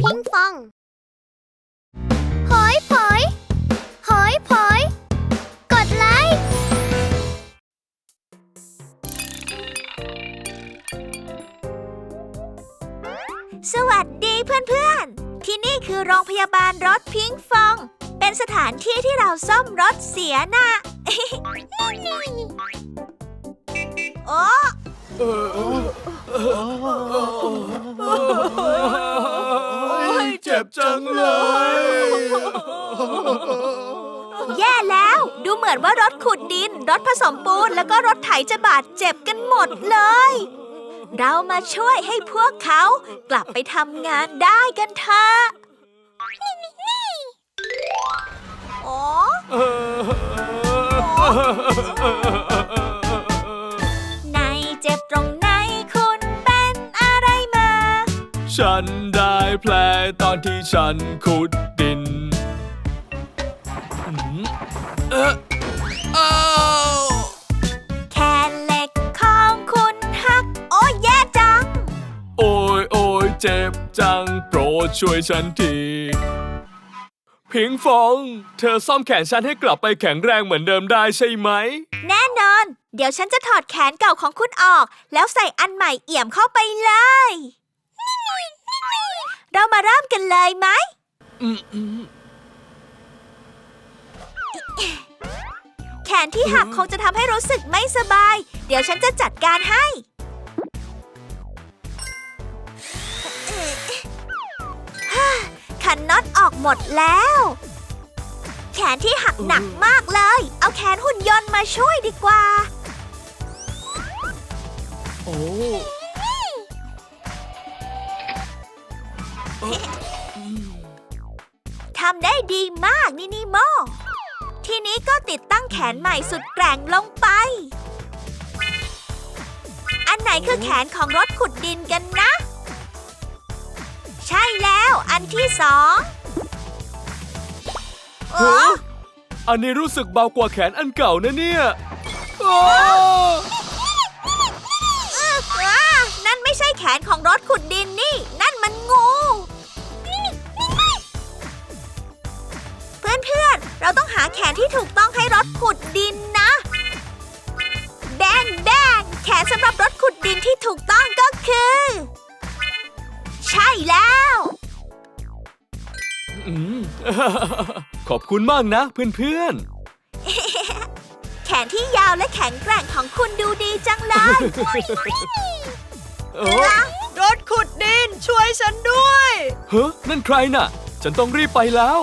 พิงฟองหอยผอยหอยผอย กดไลค์ สวัสดีเพื่อนๆ ที่นี่คือโรงพยาบาลรถพิงฟอง เป็นสถานที่ที่เราซ่อมรถเสียน่ะ โอ้ เจ็บจังเลย แย่แล้ว ดูเหมือนว่ารถขุดดิน รถผสมปูน แล้วก็รถไถจะบาดเจ็บกันหมดเลย เรามาช่วยให้พวกเขากลับไปทำงานได้กันเถอะโอ้ ฉันได้แผลตอนที่ฉันขุดดินอืมเอ๊ะอ้าวแค่เหล็กของคุณหัก โอ้ยแย่จัง โอ้ยโอ้ยเจ็บจังโปรดช่วยฉันที พิงฟอง เธอซ่อมแขนฉันให้กลับไปแข็งแรงเหมือนเดิมได้ใช่ไหม แน่นอน เดี๋ยวฉันจะถอดแขนเก่าของคุณออก แล้วใส่อันใหม่เอี่ยมเข้าไปเลย เรามาเริ่มกันเลยไหม อืมอืมแขนที่หักคงจะทำให้รู้สึกไม่สบาย เดี๋ยวฉันจะจัดการให้ ขันน็อตออกหมดแล้ว แขนที่หักหนักมากเลย เอาแขนหุ่นยนต์มาช่วยดีกว่า โอ้ ทำได้ดีมากนี่นี่โม ทีนี้ก็ติดตั้งแขนใหม่สุดแกร่งลงไป อันไหนคือแขนของรถขุดดินกันนะ ใช่แล้วอันที่สองโอ้อันนี้รู้สึกเบากว่าแขนอันเก่านะเนี่ยโอ้ว้านั่นไม่ใช่แขนของรถขุดดินนี่ นั่นมันงู เพื่อนๆ เราต้องหาแขนที่ถูกต้องให้รถขุดดินนะแบงแบงแขนสำหรับรถขุดดินที่ถูกต้องก็คือ ใช่แล้ว อืม ขอบคุณมากนะเพื่อนแขนที่ยาวและแข็งแกร่งของคุณดูดีจังเลยๆโอ้รถขุดดินช่วยฉันด้วย เฮ้นั่นใครน่ะ ฉันต้องรีบไปแล้ว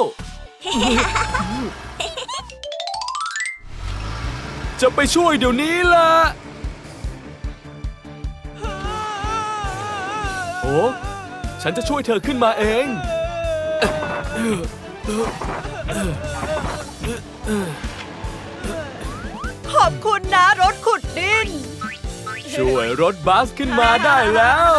จะไปช่วยเดี๋ยวนี้ล่ะ โอ้ ฉันจะช่วยเธอขึ้นมาเอง ขอบคุณนะรถขุดดิน ช่วยรถบัสขึ้นมาได้แล้ว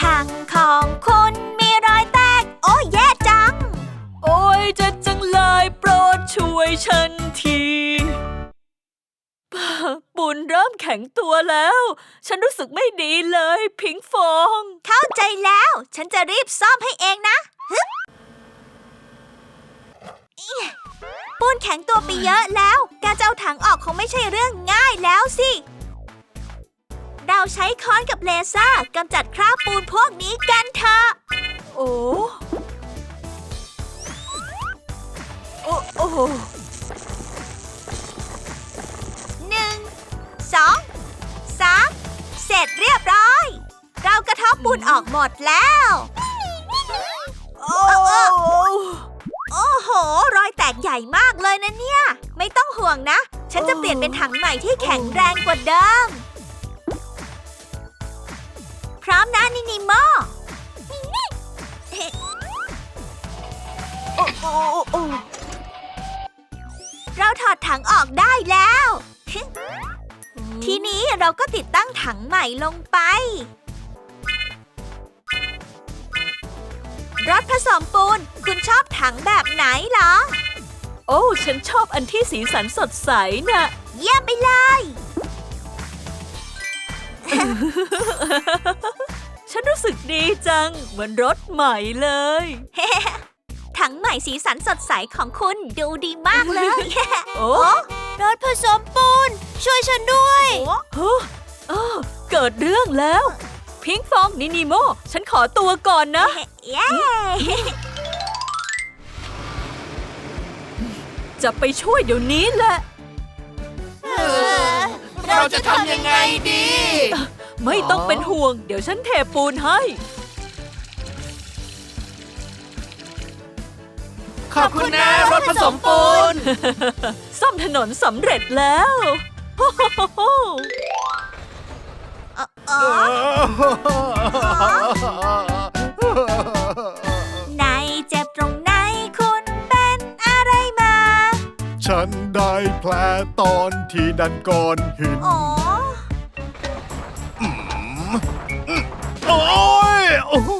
ทางของคุณมีรอยแตก โอ้แย่จัง โอ้ยเจะจังเลยโปรดช่วยฉันทีปูนเริ่มแข็งตัวแล้ว ฉันรู้สึกไม่ดีเลย พิงฟอง เข้าใจแล้ว ฉันจะรีบซ่อมให้เองนะฮึบอิ๊ยปูนแข็งตัวไปเยอะแล้ว การจะเอาถังออกคงไม่ใช่เรื่องง่ายแล้วสิ เราใช้ค้อนกับเลเซอร์กำจัดคราบปูนพวกนี้กันเถอะ โอ้โอ้โอ้หนึ่งสองสามเสร็จเรียบร้อย เรากระทบปูนออกหมดแล้ว โอ้โอ้โห รอยแตกใหญ่มากเลยนะเนี่ย ไม่ต้องห่วงนะ ฉันจะเปลี่ยนเป็นถังใหม่ที่แข็งแรงกว่าเดิม ร้อมนะนินิโมเราถอดถังออกได้แล้ว ทีนี้เราก็ติดตั้งถังใหม่ลงไปรถผสมปูน คุณชอบถังแบบไหนเหรอ โอ้ ฉันชอบอันที่สีสันสดใสน่ะ เยี่ยมไปเลย ฉันรู้สึกดีจัง เหมือนรถใหม่เลย ถังใหม่สีสันสดใสของคุณดูดีมากเลย โอ้รถผสมปูน ช่วยฉันด้วยฮะอ้าวเกิดเรื่องแล้ว พิงฟองนินิโม ฉันขอตัวก่อนนะเย้จะไปช่วยเดี๋ยวนี้แหละ เราจะทำยังไงดี ไม่ต้องเป็นห่วง เดี๋ยวฉันเทปูนให้ ขอบคุณนะรถผสมปูน ซ่อมถนนสำเร็จแล้วโอ้โหโหโหอ๋อ แผลตอนที่ดันก้อนหิน อ๋อ โอ้ยโอ้โห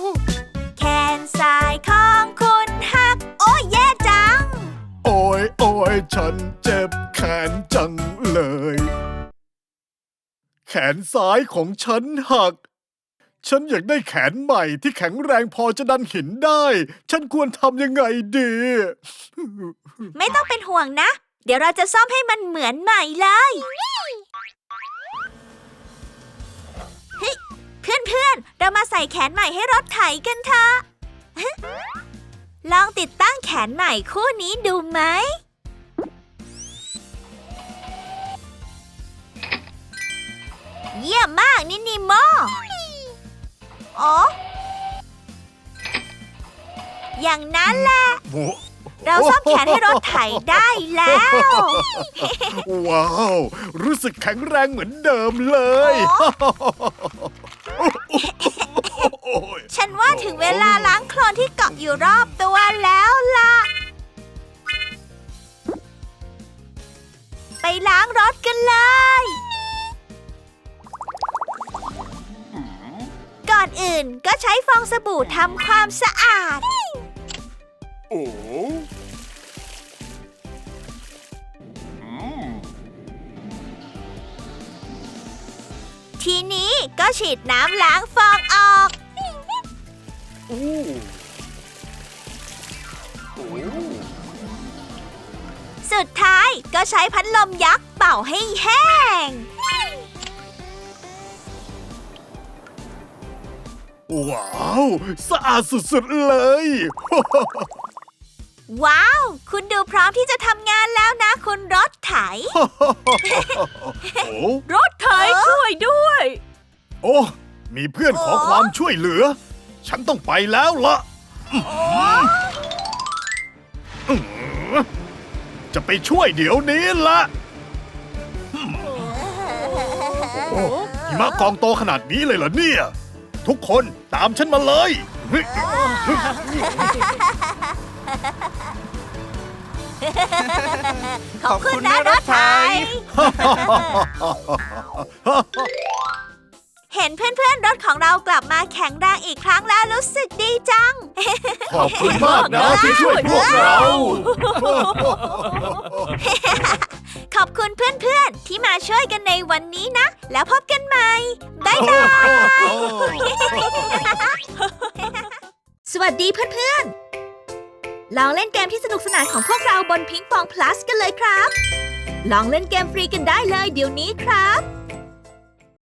แขนซ้ายของคุณหัก โอ้ยแย่จัง โอ้ยโอ้ยฉันเจ็บแขนจังเลย แขนซ้ายของฉันหัก ฉันอยากได้แขนใหม่ที่แข็งแรงพอจะดันหินได้ ฉันควรทำยังไงดี ไม่ต้องเป็นห่วงนะ เดี๋ยวเราจะซ่อมให้มันเหมือนใหม่เลยเฮ้ยเพื่อนเรามาใส่แขนใหม่ให้รถไถกันเถอะลองติดตั้งแขนใหม่คู่นี้ดูไหมเยี่ยมมากนินิโมอ๋ออย่างนั้นแหละ เราซ่อมแขนให้รถไถได้แล้ว ว้าว รู้สึกแข็งแรงเหมือนเดิมเลยโอ้ยฉันว่าถึงเวลาล้างโคลนที่เกาะอยู่รอบตัวแล้วล่ะ ไปล้างรถกันเลย ก่อนอื่นก็ใช้ฟองสบู่ทำความสะอาดโนี้ก็ฉีดน้ำล้างฟองออกอู้โอ้สุดท้ายก็ใช้พัดลมยักษ์เป่าให้แห้ง ว้าว สะอาดสุดๆเลย ว้าว คุณดูพร้อมที่จะทำงานแล้วนะคุณรถไถ โอ้รถไถช่วยด้วย โอ้ มีเพื่อนขอความช่วยเหลือ ฉันต้องไปแล้วละอื้อหือจะไปช่วยเดี๋ยวนี้ละโอ้หิมะกองโตขนาดนี้เลยเหรอเนี่ย ทุกคนตามฉันมาเลยเฮ้ย ขอบคุณนะรถไถ เห็นเพื่อนๆรถของเรากลับมาแข็งแรงอีกครั้งแล้วรู้สึกดีจัง ขอบคุณมากนะที่ช่วยพวกเรา ขอบคุณเพื่อนๆ ที่มาช่วยกันในวันนี้นะ แล้วพบกันใหม่ บ๊ายบาย สวัสดีเพื่อนๆ ลองเล่นเกมที่สนุกสนานของพวกเราบนพิงปองพลัสกันเลยครับ ลองเล่นเกมฟรีกันได้เลยเดี๋ยวนี้ครับ